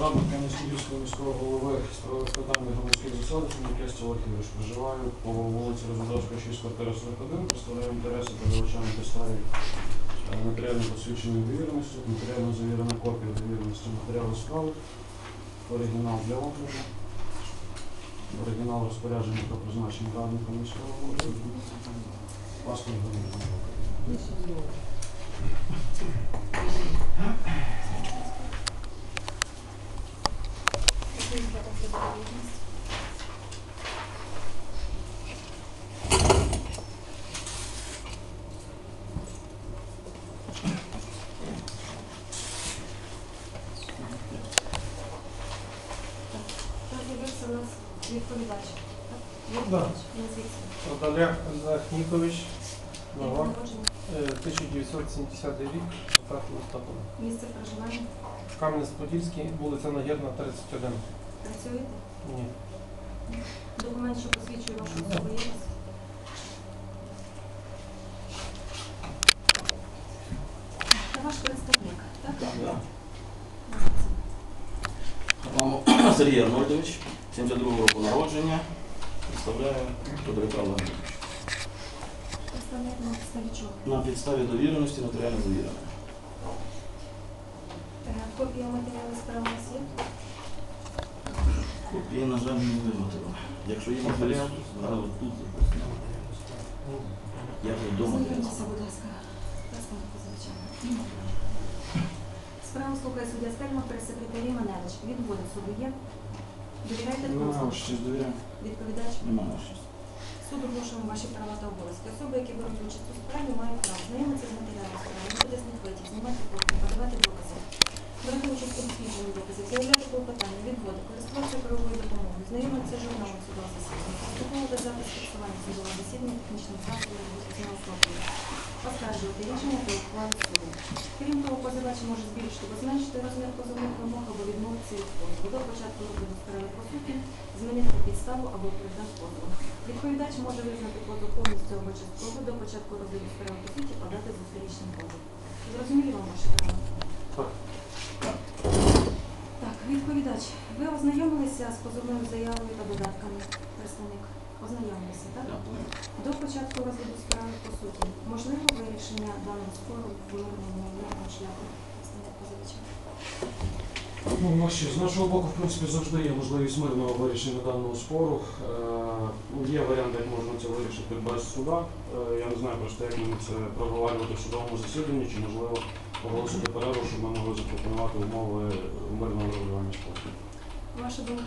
Радник Кам'янського міського голови та громадських засад, Сім'якес Олексійович, проживаю по вулиці Розводовська, 6, квартира 41, представляю інтереси передавача на підставі е, матеріально посвідченої довіреності, матеріально завірена копія довіреності матеріалу справи, оригінал для огляду, оригінал розпорядження про призначення радника міського голови, паспорт громадянина. З'явився у нас відповідач. Да. Олег Захнікович, Нова, народження, е, 1970 рік, 5 листопада. місце проживання. Кам'янець-Подільський, вулиця Нагірна, 31. Працюєте? Ні. Документ, що посвідчує вашу особу, є? Це ваш представник, так? Да. Назвіться. Вам Сергій Арнольдович, 72 року народження. Представляю Тодорика Олегович. Представник на підставі чого? На підставі довіреності нотаріально завірено. Копія матеріалу справи є? Копії, на жаль, не виготовив. Якщо є можливість, зараз тут записано. Я вже вдома. Знайомтеся, будь ласка. Позивача. Справу слухає суддя Стельма при секретарі Маневич. Відводи суду є? Довіряєте Немає послугам? щось довіряю. Відповідач. Немає щось. Суд оголошує ваші права та обов'язки. Особи, які беруть участь у справі, мають право знайомитися користуватися правовою допомогою, знайомитися з журналом судового засідання, вступовувати запис фіксування судового засідання технічним засобом роботи копії, оскаржувати рішення та ухвали суду. Крім того, позивач може збільшити або розмір позовних вимог або відмовитися від позову. До початку розгляду справи по змінити підставу або предмет позову. Відповідач може визнати позов повністю або частково до початку розгляду справи по суті подати зустрічний позов. Зрозумілі вам ваші права? Так. Так, відповідач, ви ознайомилися з позовною заявою та додатками, представник? Ознайомилися, так? Дякую. До початку розгляду справи по суті. Можливо вирішення даного спору в мирному шляху представник позивача? Ну, наші, з нашого боку, в принципі, завжди є можливість мирного вирішення даного спору. Е, ну, є варіанти, як можна це вирішити без суда. Е, я не знаю просто, як мені це проговорювати в судовому засіданні, чи можливо оголосити перерву, щоб ми могли запропонувати умови мирного врегулювання спору. Ваша думка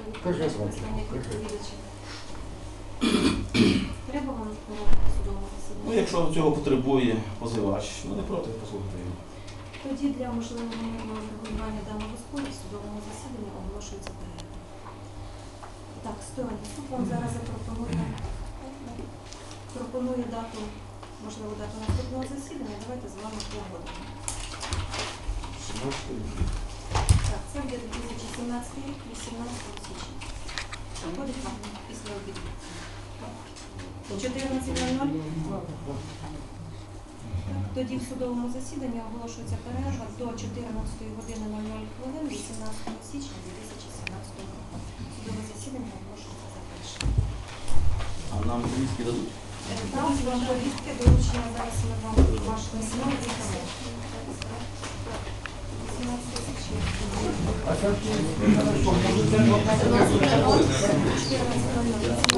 Треба вам проводити в судовому Ну, засіданні? якщо цього потребує позивач, ну не проти послухати його. Тоді для можливого мирного врегулювання даного спору в судовому засіданні оголошується перерва. Так, сторони. Суд вам зараз запропонує пропонує дату, можливо, дату наступного засідання. Давайте з вами погодимо. Так, це буде 2017 рік, 18 січня. Ходить вам після обіду. 14.00? Так, Тоді в судовому засіданні оголошується перерва до 14 години 00 хвилин 18 січня 2017 року. Судове засідання оголошується завершеним. А нам повістки дадуть. Там вам повістки доручення зараз ми вам ваш письмо 18 січня. 私は。